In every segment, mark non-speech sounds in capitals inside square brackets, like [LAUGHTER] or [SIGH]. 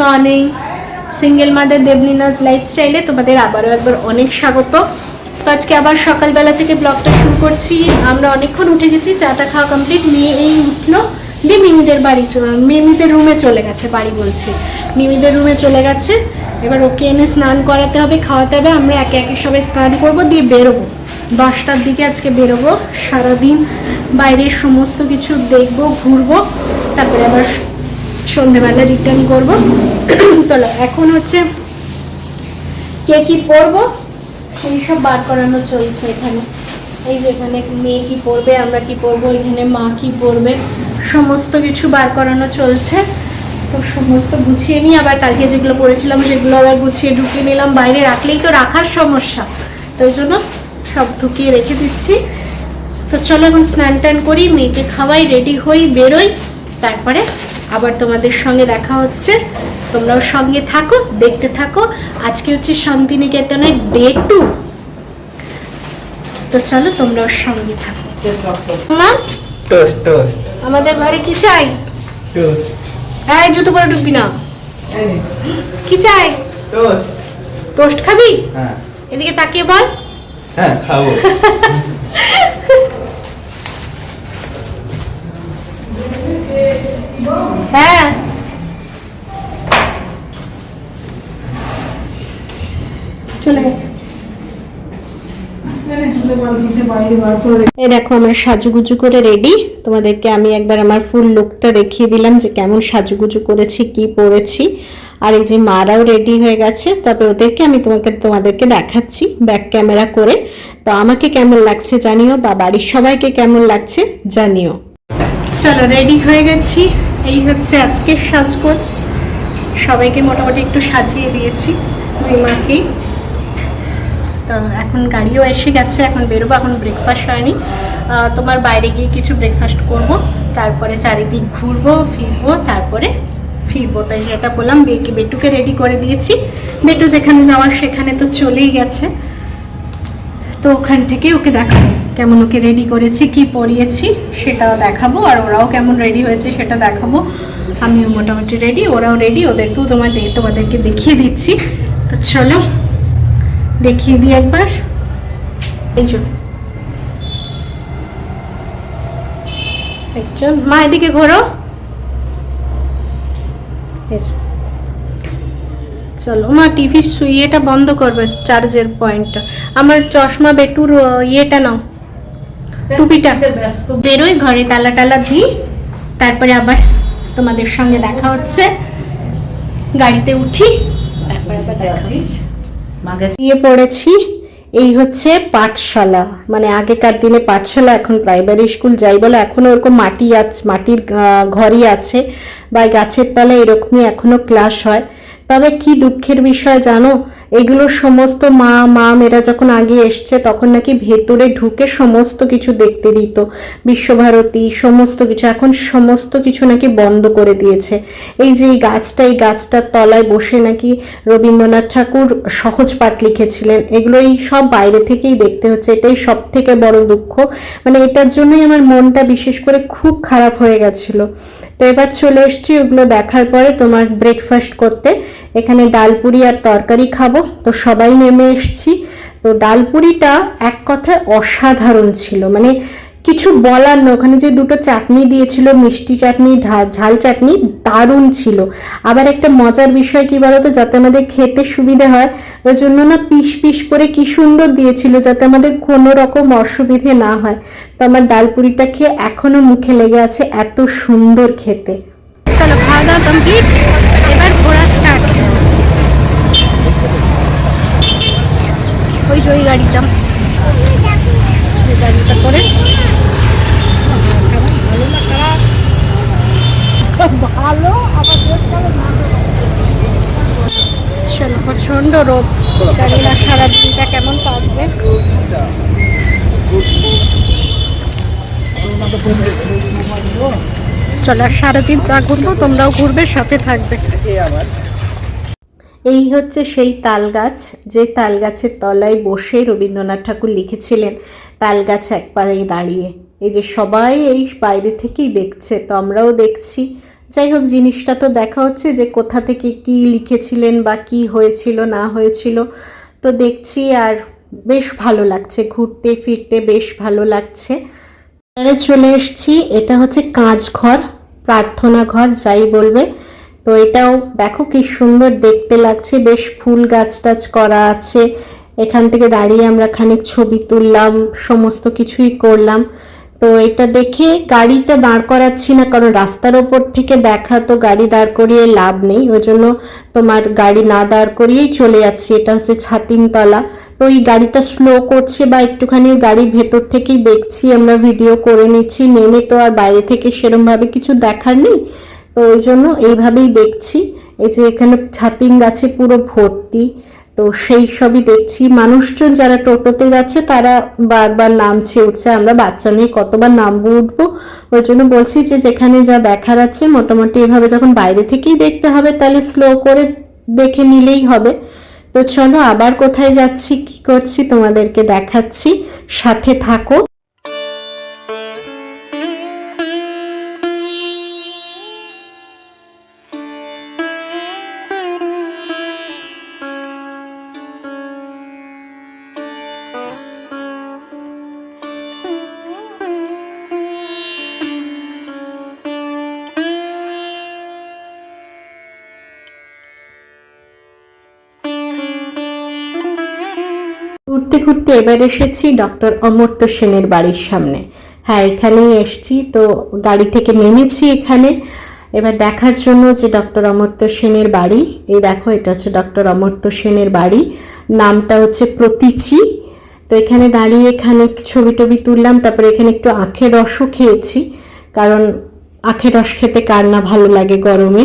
Morning single mother দেবলিনাস লাইফস্টাইলে তোমাদের আবারও একবার অনেক স্বাগত। তো আজকে আবার সকালবেলা থেকে ব্লগটা শুরু করছি। আমরা অনেকক্ষণ উঠে গেছি, চাটা খাওয়া কমপ্লিট মেয়ে এই উঠল। দিয়ে মিমিদের বাড়ি মিমিদের রুমে চলে গেছে, বাড়ি বলছি। মিমিদের রুমে চলে গেছে। এবার ওকে এনে স্নান করাতে হবে, খাওয়াতে হবে। আমরা একে একে সবাই স্নান করব, দিয়ে বেরোবো। দশটার দিকে আজকে বেরোবো। সারাদিন বাইরের সমস্ত কিছু দেখব, ঘুরবো। তারপরে আবার সন্ধেবেলা রিটার্ন করব। চলো এখন হচ্ছে কে কি পরবো সেই সব বার করানো চলছে এখানে। এই যে এখানে মেয়ে কি পরবে আমরা কি পরবো এখানে মা কি পরবে সমস্ত কিছু বার করানো চলছে। তো সমস্ত গুছিয়ে নিয়ে আবার কালকে যেগুলো পরেছিলাম সেগুলো আবার গুছিয়ে ঢুকিয়ে নিলাম। বাইরে রাখলেই তো রাখার সমস্যা। তো ওই জন্য সব ঢুকিয়ে রেখে দিচ্ছি। তো চলো এখন স্নান টান করি, মেয়েকে খাওয়াই রেডি হই, বেরোই। তারপরে আবার তোমাদের সঙ্গে দেখা হচ্ছে। তোমরাও সঙ্গে থাকো দেখতে থাকো। আজকে হচ্ছে শান্তিনিকেতনের ডে টু তো চলো তোমরাও সঙ্গে থাকো। আমাদের ঘরে কি চাই? হ্যাঁ জুতো পরে ঢুকবি না। কি চাই? টোস্ট টোস্ট খাবি? হ্যাঁ। এদিকে তাকিয়ে বল। হ্যাঁ খাব। [LAUGHS] হ্যাঁ। চলে গেছে। এই দেখো, আমরা সাজুগুজু করে রেডি তোমাদেরকে আমি একবার আমার ফুল লুকটা দেখিয়ে দিলাম যে কেমন সাজুগুজু করেছি, কি পরেছি। আর এই যে মারাও রেডি হয়ে গেছে, তবে ওদেরকে আমি তোমাকে, তোমাদেরকে দেখাচ্ছি ব্যাক ক্যামেরা করে। তো আমাকে কেমন লাগছে জানিও বা বাড়ির সবাইকে কেমন লাগছে জানিও। চলো রেডি হয়ে গেছি। এই হচ্ছে আজকের সাজগোজ। সবাইকে মোটামুটি একটু সাজিয়ে দিয়েছি, দুই মাকেই তো এখন গাড়িও এসে গেছে, এখন বেরোবো, এখন ব্রেকফাস্ট হয়নি। তোমার বাইরে গিয়ে কিছু ব্রেকফাস্ট করব, তারপরে চারিদিক ঘুরবো, ফিরবো, তারপরে ফিরবো। তাই সেটা বললাম বেকে বেটুকে রেডি করে দিয়েছি। বেটু যেখানে যাওয়ার সেখানে তো চলেই গেছে। তো ওখান থেকে ওকে দেখাবো। কেমন ওকে রেডি করেছি, কি পরিয়েছি সেটাও দেখাবো, আর ওরাও কেমন রেডি হয়েছে সেটা দেখাবো। আমিও মোটামুটি রেডি ওরাও রেডি ওদেরকেও তোমাদের তোমাদেরকে দেখিয়ে দিচ্ছি। তো চলো, দেখিয়ে দিই একবার। এই জন্য একজন। মা, এদিকে ঘোরো। চলো, মা টিভি ইয়েটা বন্ধ করবে চার্জের পয়েন্টটা আমার চশমা বেটুর ইয়েটা নাও। টুপিটা। বেরোই ঘরে তালা টালা দিই তারপরে আবার তোমাদের সঙ্গে দেখা হচ্ছে। গাড়িতে উঠি তারপরে আবার দেখা হচ্ছে। পড়েছি এই হচ্ছে পাঠশালা। মানে আগেকার দিনে পাঠশালা এখন প্রাইমারি স্কুল যাই বলে এখনও ওরকম মাটি আছে মাটির ঘরই আছে বা গাছের তলায় এরকমই এখনও ক্লাস হয়। তবে কি দুঃখের বিষয় জানো? এগুলো সমস্ত মা মা মেয়েরা যখন আগে এসছে, তখন নাকি ভেতরে ঢুকে সমস্ত কিছু দেখতে দিত। বিশ্বভারতী, সমস্ত কিছু। এখন সমস্ত কিছু নাকি বন্ধ করে দিয়েছে। এই যে এই গাছটা, এই গাছটার তলায় বসে নাকি রবীন্দ্রনাথ ঠাকুর সহজ পাঠ লিখেছিলেন। এগুলো এই সব বাইরে থেকেই দেখতে হচ্ছে। এটাই সব থেকে বড় দুঃখ। মানে এটার জন্যই আমার মনটা বিশেষ করে খুব খারাপ হয়ে গেছিল। তো এবার চলে এসছি ওগুলো দেখার পরে তোমার ব্রেকফাস্ট করতে। এখানে ডালপুরি আর তরকারি খাব। তো সবাই নেমে এসছি। তো ডালপুরিটা এক কথায় অসাধারণ ছিল। মানে কিছু বলার না ওখানে যে দুটো চাটনি দিয়েছিল, মিষ্টি চাটনি ঝাল চাটনি, দারুণ ছিল। আবার একটা মজার বিষয় কি বলতো? যাতে আমাদের খেতে সুবিধে হয়, ওই জন্য না পিস পিস করে কি সুন্দর দিয়েছিল, যাতে আমাদের কোনো রকম অসুবিধে না হয়। তো আমার ডালপুরিটা খেয়ে এখনও মুখে লেগে আছে এত সুন্দর খেতে। চলো, খাওয়া দাওয়া কমপ্লিট এবার ঘোরা স্টার্ট ওই ওই গাড়িটা। গাড়িটা করে। ভালো চলো প্রচণ্ড রোদ। জানি না সারাদিনটা কেমন থাকবে। চলো সারাদিন যা ঘুরবো তোমরাও ঘুরবে সাথে থাকবে। এই হচ্ছে সেই তাল গাছ যে তাল গাছের তলায় বসে রবীন্দ্রনাথ ঠাকুর লিখেছিলেন তাল গাছ এক পায়ে দাঁড়িয়ে। এই যে সবাই এই বাইরে থেকেই দেখছে তো আমরাও দেখছি। যাই হোক, জিনিসটা তো দেখা হচ্ছে যে কোথা থেকে কি লিখেছিলেন বা কি হয়েছিল, না হয়েছিল। তো দেখছি আর বেশ ভালো লাগছে, ঘুরতে ফিরতে বেশ ভালো লাগছে। এবারে চলে এসেছি, এটা হচ্ছে কাঁচ ঘর, প্রার্থনা ঘর, যাই বলবে। তো এটাও দেখো কি সুন্দর দেখতে লাগছে, বেশ ফুল গাছ টাছ করা আছে। এখান থেকে দাঁড়িয়ে আমরা খানিক ছবি তুললাম, সমস্ত কিছুই করলাম। তো এটা দেখে গাড়িটা দাঁড় করাচ্ছি না, কারণ রাস্তার ওপর থেকে দেখা তো গাড়ি দাঁড় করিয়ে লাভ নেই। ওই জন্য তোমার গাড়ি না দাঁড় করিয়েই চলে যাচ্ছি। এটা হচ্ছে ছাতিমতলা। তো এই গাড়িটা স্লো করছে বা একটুখানি গাড়ির ভেতর থেকেই দেখছি, আমরা ভিডিও করে নিচ্ছি। নেমে তো আর বাইরে থেকে সেরমভাবে কিছু দেখার নেই। তো ওই জন্য এইভাবেই দেখছি। এই যে এখানে ছাতিম গাছে পুরো ভর্তি। তো সেই সবই দেখছি। মানুষজন যারা টোটোতে যাচ্ছে, তারা বারবার নামছে, উঠছে। আমরা বাচ্চা নিয়ে কতবার নামবো, উঠবো? ওই জন্য বলছি যে, যেখানে যা দেখার আছে, মোটামুটি এভাবে যখন বাইরে থেকেই দেখতে হবে, তাহলে স্লো করে দেখে নিলেই হবে। তো চলো, আবার কোথায় যাচ্ছি, কি করছি তোমাদেরকে দেখাচ্ছি। সাথে থাকো। ঘুরতে এবার এসেছি ডক্টর অমর্ত্য সেনের বাড়ির সামনে। হ্যাঁ এখানেই এসছি। তো গাড়ি থেকে নেমেছি এখানে। এবার দেখার জন্য যে ডক্টর অমর্ত্য সেনের বাড়ি, এই দেখো, এটা হচ্ছে ডক্টর অমর্ত্য সেনের বাড়ি। নামটা হচ্ছে প্রতীচি। তো এখানে দাঁড়িয়ে এখানে ছবি টবি তুললাম, তারপরে এখানে একটু আখের রসও খেয়েছি। কারণ আখের রস খেতে কার না ভালো লাগে গরমে।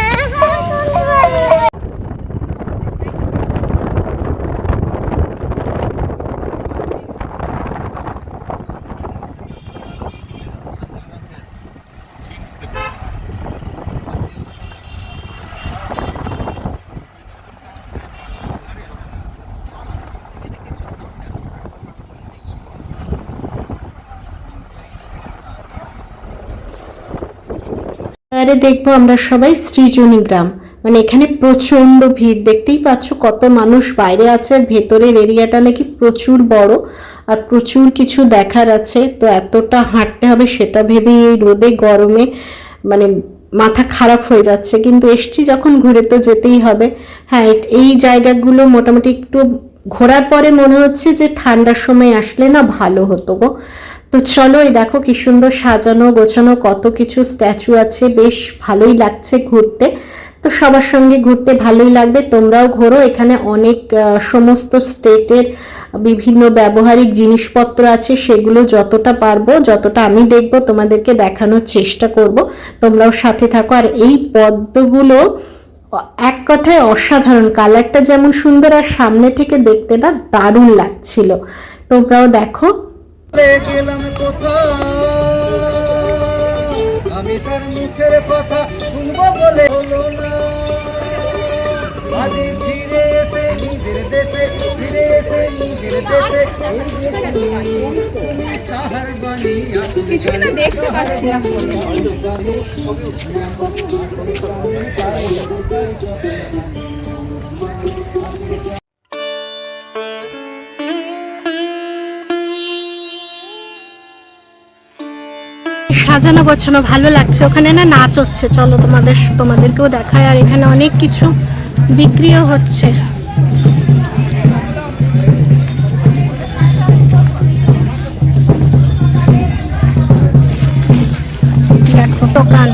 এবারে দেখব আমরা সবাই সৃজনী গ্রাম। মানে এখানে প্রচণ্ড ভিড়। দেখতেই পাচ্ছ কত মানুষ বাইরে আছে, আর ভেতরের এরিয়াটা নাকি প্রচুর বড় আর প্রচুর কিছু দেখার আছে। তো এতটা হাঁটতে হবে সেটা ভেবে এই রোদে, গরমে মানে মাথা খারাপ হয়ে যাচ্ছে। কিন্তু এসছি যখন ঘুরে তো যেতেই হবে। হ্যাঁ এই জায়গাগুলো মোটামুটি একটু ঘোরার পরে মনে হচ্ছে যে ঠান্ডার সময় আসলে না ভালো হতো গো। তো চলো এই দেখো কি সুন্দর সাজানো, গোছানো কত কিছু স্ট্যাচু আছে, বেশ ভালোই লাগছে ঘুরতে। তো সবার সঙ্গে ঘুরতে ভালোই লাগবে, তোমরাও ঘোরো। এখানে অনেক সমস্ত স্টেটের বিভিন্ন ব্যবহারিক জিনিসপত্র আছে, সেগুলো যতটা পারব, যতটা আমি দেখব, তোমাদেরকে দেখানোর চেষ্টা করব। তোমরাও সাথে থাকো। আর এই পদ্মগুলো এক কথায় অসাধারণ। কালারটা যেমন সুন্দর, আর সামনে থেকে দেখতে না দারুণ লাগছিল। তোমরাও দেখো। গেলাম আমি তার মুখের কথা শুনব বলে হলো না। আজ ফিরে এসে নিজের দেশে ফিরে এসে নিজের দেশে তাহার কিছুই না দেখতে পাচ্ছি না। সাজানো গোছানো ভালো লাগছে। ওখানে না নাচ হচ্ছে। চলো তোমাদের তোমাদেরকেও দেখায় আর এখানে অনেক কিছু বিক্রিও হচ্ছে। দেখো, দোকান।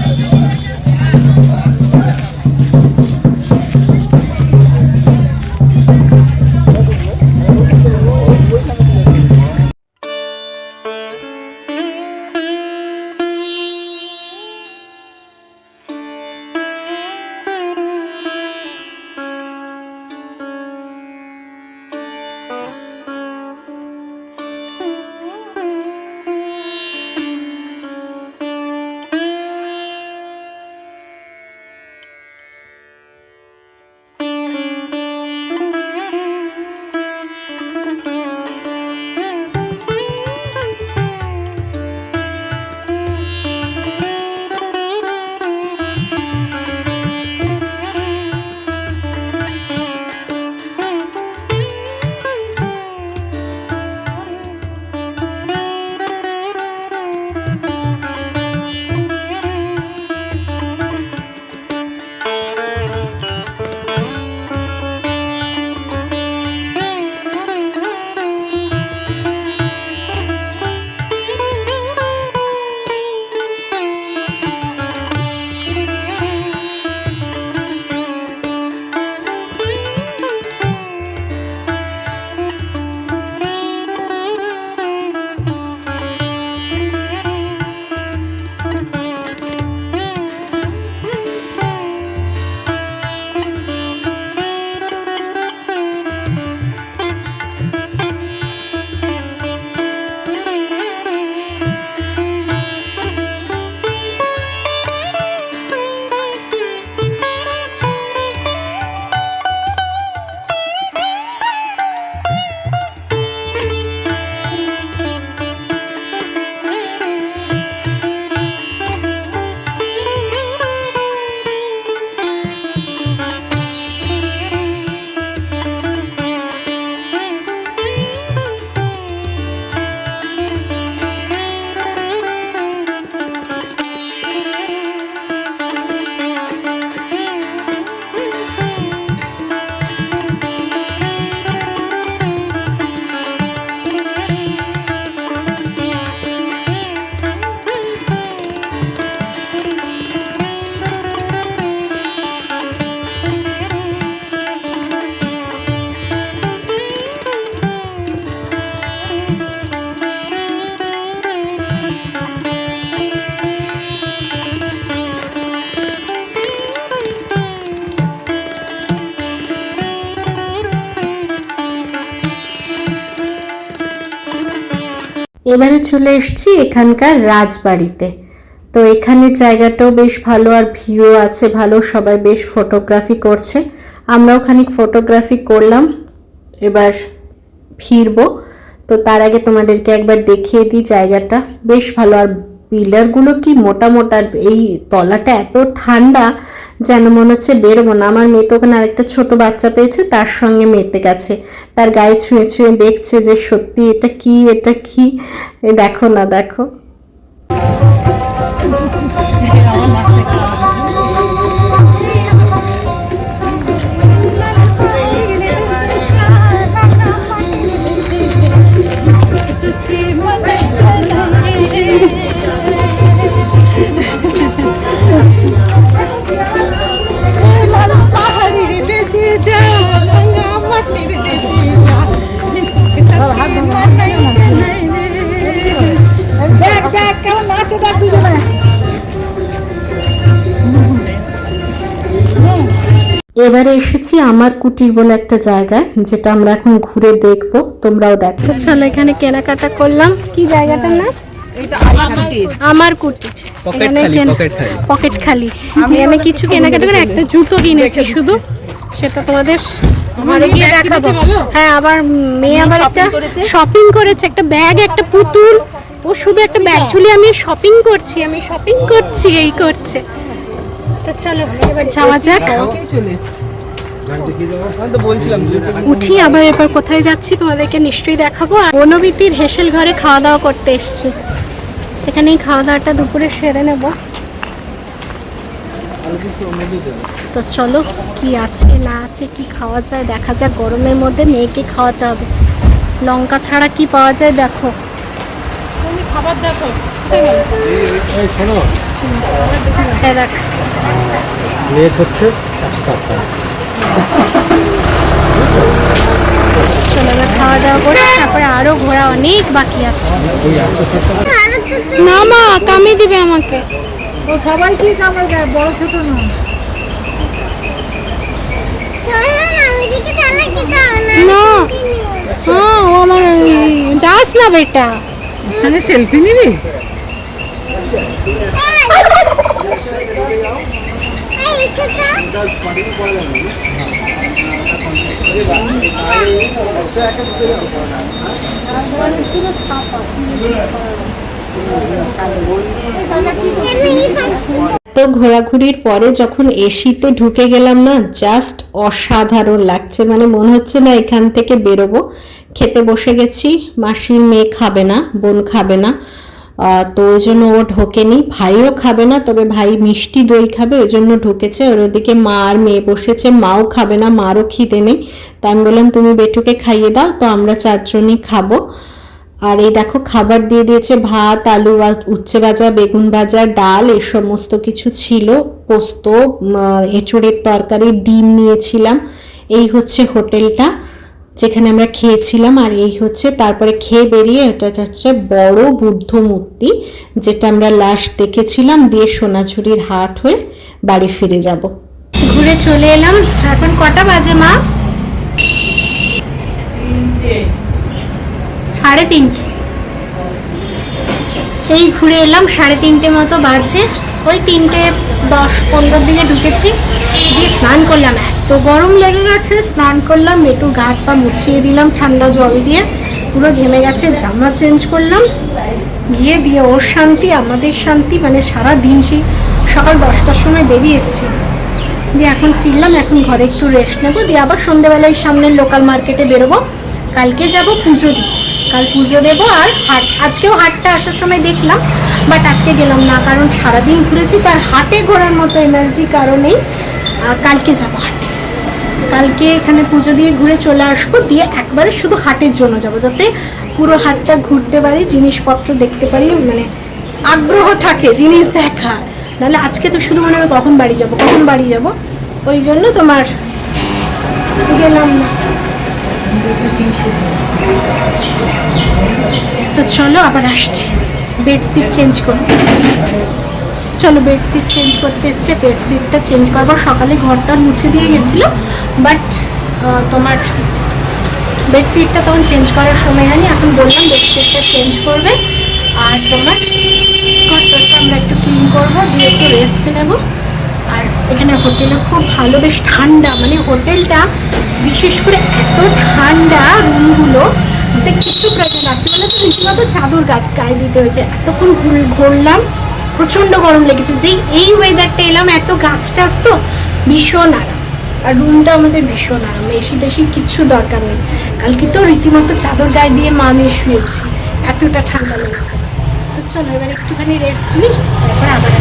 এবারে চলে এসছি এখানকার রাজবাড়িতে। তো এখানে জায়গাটাও বেশ ভালো আর ভিউ আছে, ভালো, সবাই বেশ ফটোগ্রাফি করছে। আমরাও খানিক ফটোগ্রাফি করলাম, এবার ফিরবো। তো তার আগে তোমাদেরকে একবার দেখিয়ে দিই জায়গাটা। বেশ ভালো, আর পিলারগুলো কি মোটা মোটা, এই তলাটা এত ঠান্ডা যেন মনে হচ্ছে বেরোবো না। আমার মেয়ে তো ওখানে আরেকটা ছোট বাচ্চা পেয়েছে, তার সঙ্গে মেতে গেছে। তার গায়ে ছুঁয়ে ছুঁয়ে দেখছে যে সত্যি এটা কি এটা কি? দেখো না, দেখো। এবারে এসেছি আমার কুটির বলে একটা জায়গায় যেটা আমরা এখন ঘুরে দেখব তোমরাও দেখো। চলো এখানে কেনাকাটা করলাম। কি জায়গাটার নাম? আমার কুটির। পকেট খালি, কেনা- পকেট খালি। পকেট খালি। আমি কিছু কেনাকাটা করে একটা জুতো কিনেছি শুধু। সেটা তোমাদের ঘরে গিয়ে দেখাবো। হ্যাঁ আবার মেয়ে আবার একটা শপিং করেছে? একটা ব্যাগ একটা পুতুল। ও শুধু একটা ব্যাগ ঝুলিয়ে আমি শপিং করছি আমি শপিং করছি এই করছে। তো চলো এবার যাওয়া যাক। দুটো উঠি আবার এবার কোথায় যাচ্ছি তোমাদেরকে নিশ্চয়ই দেখাবো। আর বনবিতির হেসেল ঘরে খাওয়া দাওয়া করতে এসছি। এখানেই খাওয়া দাওয়াটা দুপুরে সেরে নেব। তো চলো কি আছে না আছে কি খাওয়া যায় দেখা যাক। গরমের মধ্যে মেয়েকে খাওয়াতে হবে। লঙ্কা ছাড়া কি পাওয়া যায় দেখো। শোনো। এই দেখ লেট হচ্ছে চলো এবার খাওয়া দাওয়া করে তারপরে আরও ঘোরা অনেক বাকি আছে। না মা কামিয়ে দিবে আমাকে। ও সবাই কামড় দেয় বড় ছোট না? না হ্যাঁ ও আমার যাস না বেটা। সঙ্গে সেলফি নিবি? তো ঘোরাঘুরির পরে যখন এসিতে ঢুকে গেলাম না জাস্ট অসাধারণ লাগছে। মানে মনে হচ্ছে না এখান থেকে বেরোবো। খেতে বসে গেছি। মাসির মেয়ে খাবে না, বোন খাবে না। তো ওই জন্য ও ঢোকেনি। ভাইও খাবে না, তবে ভাই মিষ্টি দই খাবে, ওই জন্য ঢুকেছে। ওর ওদিকে মা আর মেয়ে বসেছে, মাও খাবে না, মারও খিদে নেই। তো আমি বললাম, তুমি বেটুকে খাইয়ে দাও, তো আমরা চারজনই খাব। আর এই দেখো, খাবার দিয়ে দিয়েছে ভাত, আলু উচ্ছে ভাজা, বেগুন ভাজা, ডাল, এ সমস্ত কিছু ছিল। পোস্ত এঁচোড়ের তরকারি, ডিম নিয়েছিলাম। এই হচ্ছে হোটেলটা। যেখানে আমরা খেয়েছিলাম, আর এই হচ্ছে তারপরে খেয়ে বেরিয়ে এটা হচ্ছে বড় বুদ্ধ মূর্তি, যেটা আমরা লাস্ট দেখেছিলাম দিয়ে সোনাঝুরির হাট হয়ে বাড়ি ফিরে যাব। ঘুরে চলে এলাম। এখন কটা বাজে, মা? সাড়ে তিনটে। এই ঘুরে এলাম, সাড়ে তিনটে মতো বাজে। ওই তিনটে দশ পনেরোর দিকে ঢুকেছি। স্নান করলাম। এত গরম লেগে গেছে, স্নান করলাম, একটু গা হাত পা মুছিয়ে দিলাম, ঠান্ডা জল দিয়ে। পুরো ঘেমে গেছে, জামা চেঞ্জ করলাম। গিয়ে দিয়ে ওর শান্তি, আমাদের শান্তি মানে সারা দিন সেই সকাল দশটার সময় বেরিয়েছি। দিয়ে এখন ফিরলাম, এখন ঘরে একটু রেস্ট নেব। দিয়ে আবার সন্ধ্যেবেলায় সামনের লোকাল মার্কেটে বেরোবো। কালকে যাব পুজো দিতে। কাল পুজো দেবো আর হাট, আজকেও হাটটা আসার সময় দেখলাম বাট আজকে গেলাম না, কারণ সারাদিন ঘুরেছি, তার হাটে ঘোরার মতো এনার্জি কারণেই কালকে যাব হাটে। কালকে এখানে পুজো দিয়ে ঘুরে চলে আসব, দিয়ে একবারে শুধু হাটের জন্য যাব, যাতে পুরো হাটটা ঘুরতে পারি, জিনিসপত্র দেখতে পারি মানে আগ্রহ থাকে, জিনিস দেখা। নাহলে আজকে তো শুধু মনে হবে কখন বাড়ি যাব, কখন বাড়ি যাব, ওই জন্য তোমার গেলাম না। তো চলো আবার আসছি, বেডশিট চেঞ্জ করতে এসছি। চলো বেডশিট চেঞ্জ করতে এসছে, বেডশিটটা চেঞ্জ করব। সকালে ঘরটা মুছে দিয়ে গেছিল বাট তোমার বেডশিটটা তখন চেঞ্জ করার সময় হয়নি। এখন বললাম বেডশিটটা চেঞ্জ করবে, আর তোমার ঘরটা আমরা একটু ক্লিন করব, দিয়ে একটু রেস্ট নেব। আর এখানে হোটেলে খুব ভালো, বেশ ঠান্ডা মানে হোটেলটা বিশেষ করে এত ঠান্ডা রুমগুলো, যে কিছু প্রয়োজন মানে তো রীতিমতো চাদর গায়ে দিতে হয়েছে। এতক্ষণ ঘুর- ঘুরলাম প্রচণ্ড গরম লেগেছে। যেই এই ওয়েদারটা এলাম, এত গাছ টাছ তো ভীষণ আরাম। আর রুমটা আমাদের ভীষণ আরাম। এসি টেসি কিচ্ছু দরকার নেই। কালকে তো রীতিমতো চাদর গায়ে দিয়ে মা আমি শুয়েছি। এতটা ঠান্ডা লেগেছে। চলো, এবার একটুখানি রেস্ট নিই, তারপর আবার